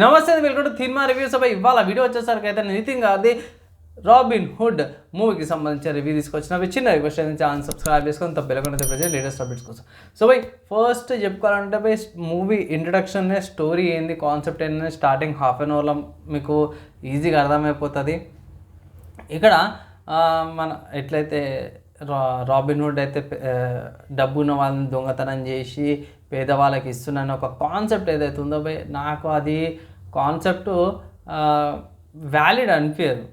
నమస్తే welcome to cinema reviews అబ్బాయి ఇవాళ వీడియో వచ్చేసరికి అయితే నితిన్ గారిది రాబిన్ హుడ్ మూవీకి సంబంధించిన రివ్యూ తీసుకొచ్చిన అవి చిన్న రిక్వెస్ట్ అయితే ఛానల్ సబ్స్క్రైబ్ చేసుకొని తప్పకుండా ప్రజెంట్ లేటెస్ట్ అప్డేట్స్ కోసం. సో బై ఫస్ట్ చెప్పుకోవాలంటే బై మూవీ ఇంట్రడక్షన్ స్టోరీ ఏంది కాన్సెప్ట్ ఏంది స్టార్టింగ్ హాఫ్ అన్ అవర్లో మీకు ఈజీగా అర్థమైపోతుంది. ఇక్కడ మన ఎట్లయితే రా రాబిన్ అయితే డబ్బు ఉన్న వాళ్ళని దొంగతనం చేసి పేదవాళ్ళకి ఇస్తున్నాను ఒక కాన్సెప్ట్ ఏదైతే ఉందో బై నాకు అది కాన్సెప్ట్ వ్యాలిడ్ అనిపించదు.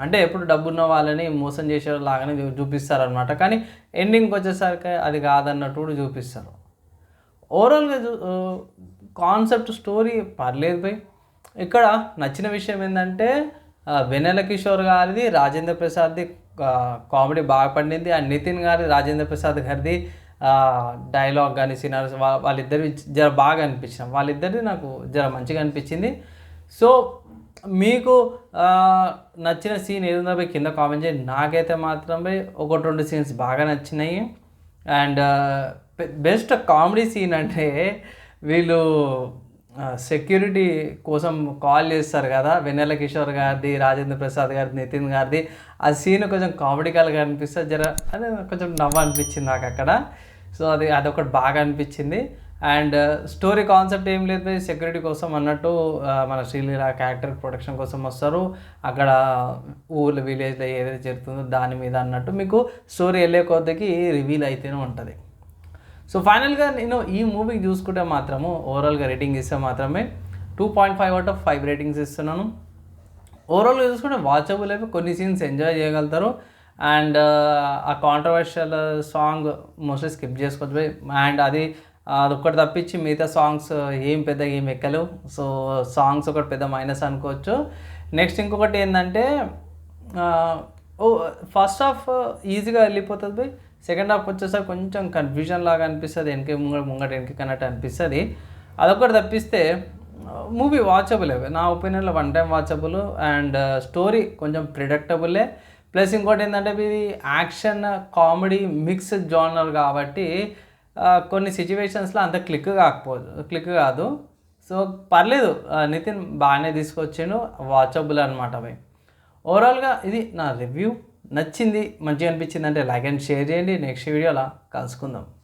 అంటే ఎప్పుడు డబ్బు ఉన్న వాళ్ళని మోసం చేసే లాగానే చూపిస్తారు చూపిస్తారనమాట కానీ ఎండింగ్కి వచ్చేసరికి అది కాదన్నట్టు కూడా చూపిస్తారు. ఓవరాల్గా చూ కాన్సెప్ట్ స్టోరీ పర్లేదు భయ్ ఇక్కడ నచ్చిన విషయం ఏంటంటే వెనెల కిషోర్ గారిది రాజేంద్ర ప్రసాద్ది కామెడీ బాగా పండింది. అండ్ నితిన్ గారి రాజేంద్ర ప్రసాద్ గారిది డైలాగ్ కానీ సినారీస్ వాళ్ళిద్దరి జర బాగా అనిపించిన. వాళ్ళిద్దరిది నాకు జర మంచిగా అనిపించింది. సో మీకు నచ్చిన సీన్ ఏదో పోయి కింద కామెంట్ చేయండి. నాకైతే మాత్రమే ఒకటి రెండు సీన్స్ బాగా నచ్చినాయి. అండ్ బెస్ట్ కామెడీ సీన్ అంటే వీళ్ళు సెక్యూరిటీ కోసం కాల్ చేస్తారు కదా వెన్నెల కిషోర్ గారిది రాజేంద్ర ప్రసాద్ గారిది నితిన్ గారిది. ఆ సీన్ కొంచెం కామెడికల్గా అనిపిస్తుంది జర అదే కొంచెం నవ్వు అనిపించింది నాకు అక్కడ. సో అది అదొకటి బాగా అనిపించింది. అండ్ స్టోరీ కాన్సెప్ట్ ఏం లేదు సెక్యూరిటీ కోసం అన్నట్టు మన శ్రీలీల క్యారెక్టర్ ప్రొడక్షన్ కోసం వస్తారు. అక్కడ ఊర్లో విలేజ్లో ఏదైతే జరుగుతుందో దాని మీద అన్నట్టు మీకు స్టోరీ వెళ్ళే కొద్దికి రివీల్ అయితేనే ఉంటుంది. సో ఫైనల్గా నేను ఈ మూవీకి చూసుకుంటే మాత్రము ఓవరాల్గా రేటింగ్ ఇస్తే మాత్రమే two point five out of five ratings ఇస్తున్నాను. ఓవరాల్గా చూసుకుంటే వాచబుల్ అయిపోయి కొన్ని సీన్స్ ఎంజాయ్ చేయగలుగుతారు. అండ్ uh, ఆ కాంట్రవర్షియల్ సాంగ్ మోస్ట్లీ స్కిప్ చేసుకోవచ్చు అండ్ అది అదొక్కటి తప్పించి మిగతా సాంగ్స్ ఏం పెద్ద ఏం ఎక్కలేవు. సో సాంగ్స్ ఒకటి పెద్ద మైనస్ అనుకోవచ్చు. నెక్స్ట్ ఇంకొకటి ఏంటంటే ఓ ఫస్ట్ ఆఫ్ ఈజీగా వెళ్ళిపోతుంది సెకండ్ హాఫ్ వచ్చేసరికి కొంచెం కన్ఫ్యూజన్ లాగా అనిపిస్తుంది వెనక ముంగ ముంగట వెనక అన్నట్టు అనిపిస్తుంది. అదొకటి తప్పిస్తే మూవీ వాచబుల్ నా ఒపీనియన్లో one time watchable and story కొంచెం ప్రిడక్టబులే ప్లస్ ఇంకోటి ఏంటంటే ఇది యాక్షన్ కామెడీ మిక్స్ జానర్ కాబట్టి uh, కొన్ని సిచ్యువేషన్స్లో అంత క్లిక్ కాకపోదు క్లిక్ కాదు. సో పర్లేదు uh, నితిన్ బాగానే తీసుకొచ్చిండు వాచబుల్ అనమాట అవి. ఓవరాల్గా ఇది నా రివ్యూ నచ్చింది మంచిగా అనిపించింది అంటే లైక్ అండ్ షేర్ చేయండి నెక్స్ట్ వీడియోలో కలుసుకుందాం.